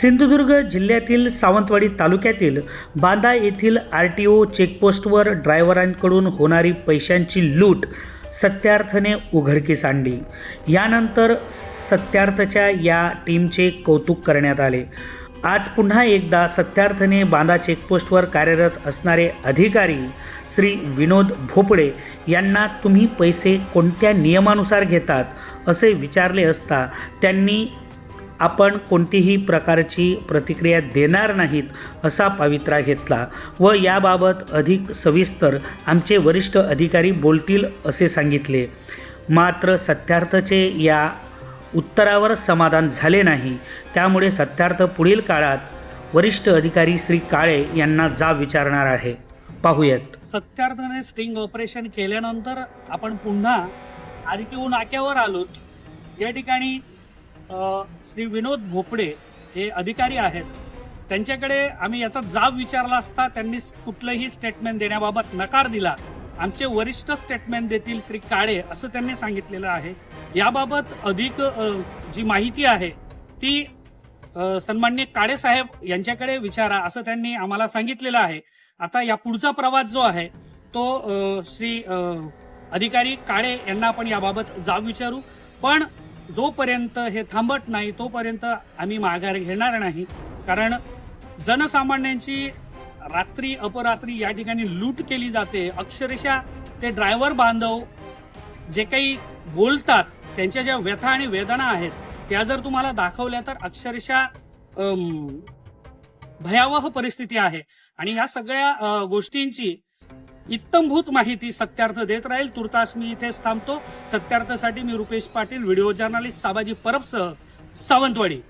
सिंधुदुर्ग जिल्ह्यातील सावंतवाडी तालुक्यातील बांदा येथील आर टी ओ चेकपोस्टवर ड्रायव्हरांकडून होणारी पैशांची लूट सत्यार्थने उघडकीस आणली. यानंतर सत्यार्थच्या या टीमचे कौतुक करण्यात आले. आज पुन्हा एकदा सत्यार्थने बांदा चेकपोस्टवर कार्यरत असणारे अधिकारी श्री विनोद भोपळे यांना तुम्ही पैसे कोणत्या नियमानुसार घेतात असे विचारले असता त्यांनी आपण कोणतीही प्रकारची प्रतिक्रिया देणार नाहीत असा पावित्रा घेतला व याबाबत अधिक सविस्तर आमचे वरिष्ठ अधिकारी बोलतील असे सांगितले. मात्र सत्यार्थचे या उत्तरावर समाधान झाले नाही. त्यामुळे सत्यार्थ पुढील काळात वरिष्ठ अधिकारी श्री काळे यांना जाब विचारणार आहे. पाहूयात. सत्यार्थाने स्टिंग ऑपरेशन केल्यानंतर आपण पुन्हा आरटीओ नाक्यावर आलोत. या ठिकाणी श्री विनोद भोपडे हे अधिकारी आहेत. त्यांच्याकडे आम्ही याचा जाब विचारला असता त्यांनी कुठलंही स्टेटमेंट देण्याबाबत नकार दिला. आमचे वरिष्ठ स्टेटमेंट देतील श्री काळे असं त्यांनी सांगितलेलं आहे. याबाबत अधिक जी माहिती आहे ती सन्मान्य काळे साहेब यांच्याकडे विचारा असं त्यांनी आम्हाला सांगितलेलं आहे. आता या पुढचा प्रवास जो आहे तो श्री अधिकारी काळे यांना आपण याबाबत जाब विचारू. पण जोपर्यंत हे थांबत नाही तोपर्यंत आम्ही माघार घेणार नाही. कारण जनसामान्यांची रात्री अपरात्री या ठिकाणी लूट केली जाते. अक्षरशः ते ड्रायव्हर बांधव जे काही बोलतात त्यांच्या ज्या व्यथा आणि वेदना आहेत त्या जर तुम्हाला दाखवल्या तर अक्षरशः भयावह परिस्थिती आहे. आणि या सगळ्या गोष्टींची इत्तमभूत माहिती सत्यार्थ देत राहील. तुर्तास मी इथेच थांबतो. सत्यार्थासाठी मी रुपेश पाटील व्हिडिओ जर्नालिस्ट साबाजी परबसह सावंतवाडी.